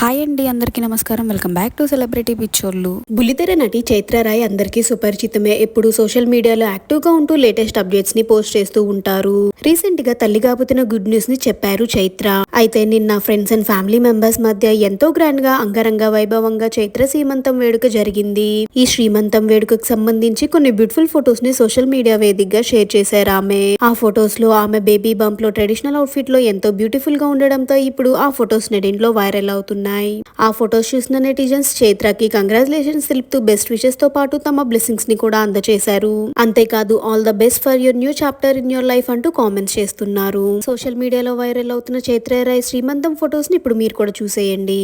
Hi అండి అందరికీ నమస్కారం. వెల్కమ్ బ్యాక్ టు సెలబ్రిటీ పిక్చర్లు బుల్లితెర నటి చైత్రరాయ్ అందరికీ సుపరిచితమే. ఎప్పుడు సోషల్ మీడియాలో యాక్టివ్గా ఉంటూ లేటెస్ట్ అప్డేట్స్ని పోస్ట్ చేస్తూ ఉంటారు. రీసెంట్గా తల్లి కాబోతున్న గుడ్ న్యూస్ని చెప్పారు చైత్ర. అయితే నిన్న ఫ్రెండ్స్ అండ్ ఫ్యామిలీ మెంబర్స్ మధ్య ఎంతో గ్రాండ్గా అంగరంగ వైభవంగా చైత్ర సీమంతం వేడుక జరిగింది. ఈ శ్రీమంతం వేడుకకు సంబంధించి కొన్ని బ్యూటిఫుల్ ఫొటోస్ని సోషల్ మీడియా వేదికగా షేర్ చేశారు ఆమె. ఆ ఫొటోస్లో ఆమె బేబీ బంప్లో ట్రెడిషనల్ అవుట్ఫిట్లో ఎంతో బ్యూటిఫుల్గా ఉండడంతో ఇప్పుడు ఆ ఫొటోస్ నెడింట్లో వైరల్ అవుతున్నాయి. ఆ ఫొటోస్ చూసిన నెటిజన్స్ చైత్రకి కంగ్రాచులేషన్స్ తెలుపుతూ బెస్ట్ విషెస్తో పాటు తమ బ్లెస్సింగ్స్ని కూడా అందజేశారు అంతేకాదు all the best for your new chapter in your life అంటూ కామెంట్స్ చేస్తున్నారు. సోషల్ మీడియాలో వైరల్ అవుతున్న చైత్ర రాయ్ శ్రీమంతం ఫొటోస్ని ఇప్పుడు మీరు కూడా చూసేయండి.